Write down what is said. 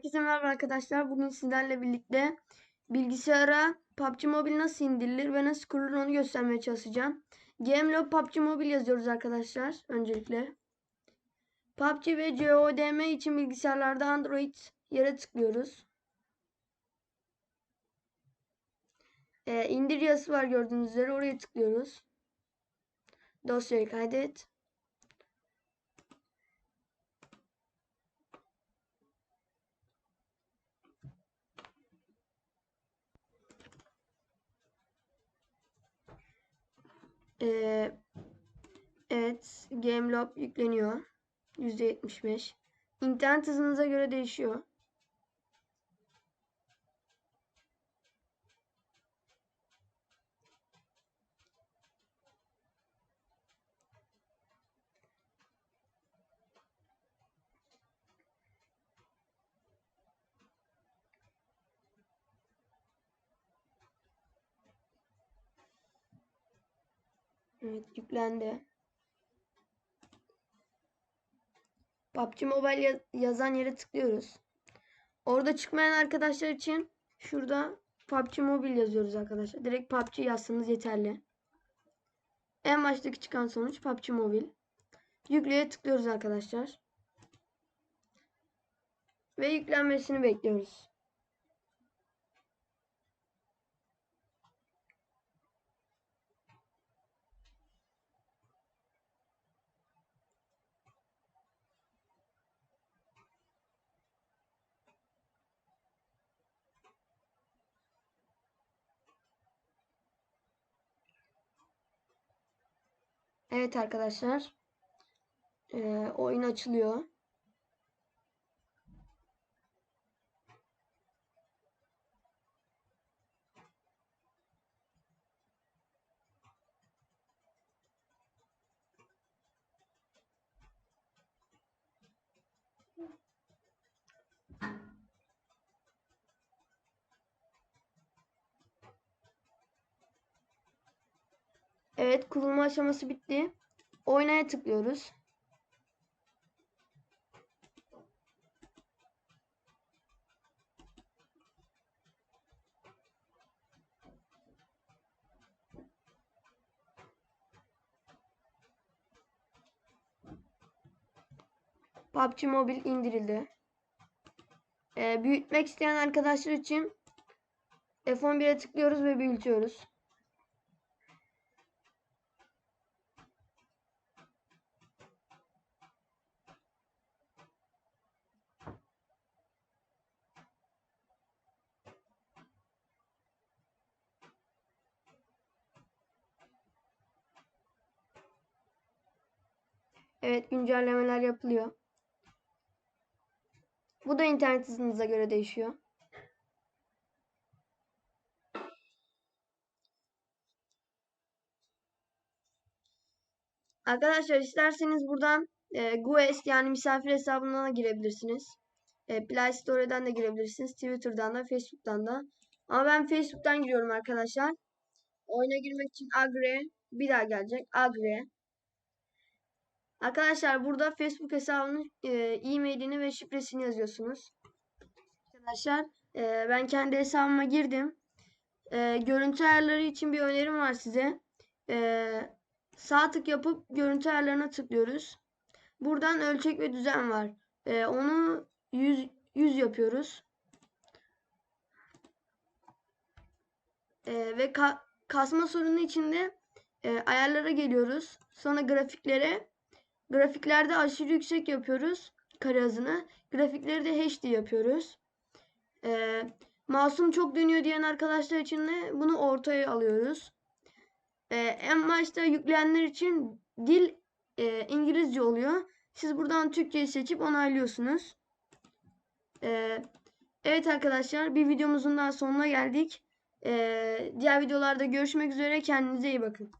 Herkese merhaba arkadaşlar. Bugün sizlerle birlikte bilgisayara PUBG Mobile nasıl indirilir ve nasıl kurulur onu göstermeye çalışacağım. Gamelob PUBG Mobile yazıyoruz arkadaşlar öncelikle. PUBG ve CODM için bilgisayarlarda Android yere tıklıyoruz. Ee, indir yazısı var gördüğünüz üzere oraya tıklıyoruz. Dosyayı kaydet. Ee, evet, Gamelob yükleniyor. %75. İnternet hızınıza göre değişiyor. Evet yüklendi. PUBG Mobile ya- yazan yere tıklıyoruz. Orada çıkmayan arkadaşlar için şurada PUBG Mobile yazıyoruz arkadaşlar. Direkt PUBG yazsanız yeterli. En baştaki çıkan sonuç PUBG Mobile. Yükleye tıklıyoruz arkadaşlar. Ve yüklenmesini bekliyoruz. Evet arkadaşlar. Ee, oyun açılıyor. Evet kurulma aşaması bitti. Oynaya tıklıyoruz. PUBG Mobile indirildi. Ee, büyütmek isteyen arkadaşlar için F11'e tıklıyoruz ve büyütüyoruz. Evet güncellemeler yapılıyor. Bu da internet hızınıza göre değişiyor. Arkadaşlar isterseniz buradan e, Guest yani misafir hesabından da girebilirsiniz. E, Play Store'dan da girebilirsiniz. Twitter'dan da Facebook'tan da. Ama ben Facebook'tan giriyorum arkadaşlar. Oyuna girmek için Agre bir daha gelecek. Agre. Arkadaşlar burada Facebook hesabının e, e-mailini ve şifresini yazıyorsunuz. Arkadaşlar e, ben kendi hesabıma girdim. E, görüntü ayarları için bir önerim var size. E, sağ tık yapıp görüntü ayarlarına tıklıyoruz. Buradan ölçek ve düzen var. E, onu 100, 100 yapıyoruz. E, ve ka kasma sorunu içinde e, ayarlara geliyoruz. Sonra grafiklere Grafiklerde aşırı yüksek yapıyoruz kare hızını. Grafikleri de HD yapıyoruz. Ee, masum çok dönüyor diyen arkadaşlar için de bunu ortaya alıyoruz. Ee, en başta yükleyenler için dil e, İngilizce oluyor. Siz buradan Türkçeyi seçip onaylıyorsunuz. Ee, evet arkadaşlar bir videomuzun daha sonuna geldik. Ee, diğer videolarda görüşmek üzere. Kendinize iyi bakın.